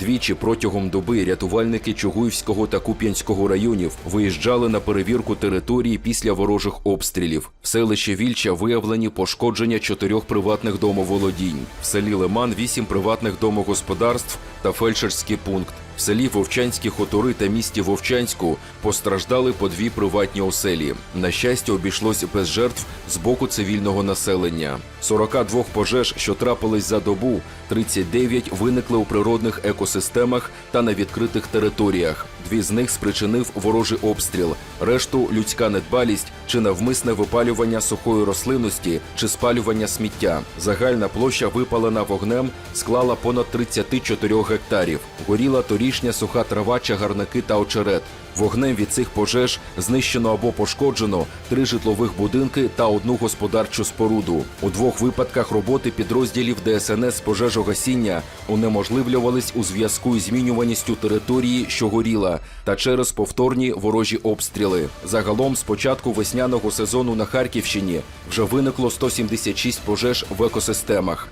Двічі протягом доби рятувальники Чугуївського та Куп'янського районів виїжджали на перевірку території після ворожих обстрілів. В селищі Вільча виявлені пошкодження чотирьох приватних домоволодінь. В селі Лиман вісім приватних домогосподарств та фельдшерський пункт. В селі Вовчанські хутори та місті Вовчанську постраждали по дві приватні оселі. На щастя, обійшлось без жертв з боку цивільного населення. 42 пожеж, що трапились за добу, 39 виникли у природних екосистемах та на відкритих територіях. Дві з них спричинив ворожий обстріл, решту людська недбалість чи навмисне випалювання сухої рослинності чи спалювання сміття. Загальна площа випалена вогнем склала понад 34 гектарів. Горіла торішня суха трава, чагарники та очерет. Вогнем від цих пожеж знищено або пошкоджено три житлових будинки та одну господарчу споруду. У двох випадках роботи підрозділів ДСНС пожежогасіння унеможливлювались у зв'язку із змінюваністю території, що горіла, та через повторні ворожі обстріли. Загалом з початку весняного сезону на Харківщині вже виникло 176 пожеж в екосистемах.